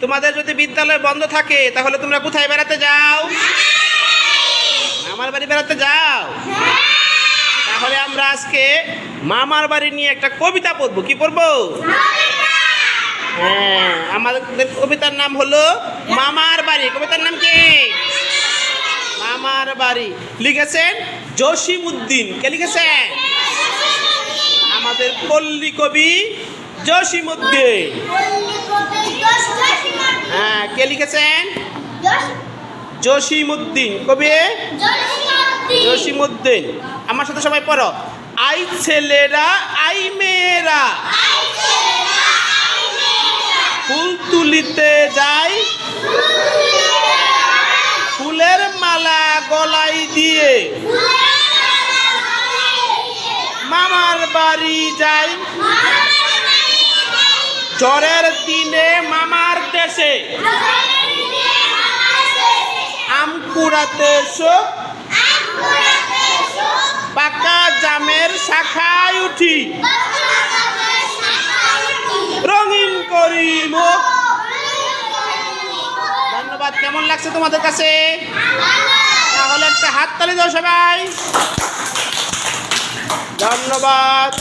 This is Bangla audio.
তোমাদের যদি বিদ্যালয় বন্ধ থাকে, তাহলে তোমরা কোথায় বেড়াতে যাও? মামার বাড়ি বেড়াতে যাও? তাহলে আমরা আজকে মামার বাড়ি নিয়ে একটা কবিতা পড়ব। কি পড়ব? হ্যাঁ আমাদের কবিতার নাম হলো মামার বাড়ি। কবিতার নাম কি? মামার বাড়ি। লিখেছেন জসিম উদ্দিন কে লিখেছেন? আমাদের পল্লী কবি জসিম উদ্দিন কে লিখেছেন? জসিম উদ্দিন কবি? জসিম উদ্দিন আমার সাথে সবাই পড়ো। আই ছেলেরা আই মেয়েরা। ফুল তুলিতে যাই। ফুলের মালা গলাই দিয়ে। মামার বাড়ি যাই। ঝড়ের দিনে মামার দেশে আম কুড়াতে এসো। পাকা জামের শাখায় উঠি। রঙিন করি মুখ ধন্যবাদ, কেমন লাগছে তোমাদের কাছে? তাহলে একটা হাত তালি দাও সবাই। ধন্যবাদ।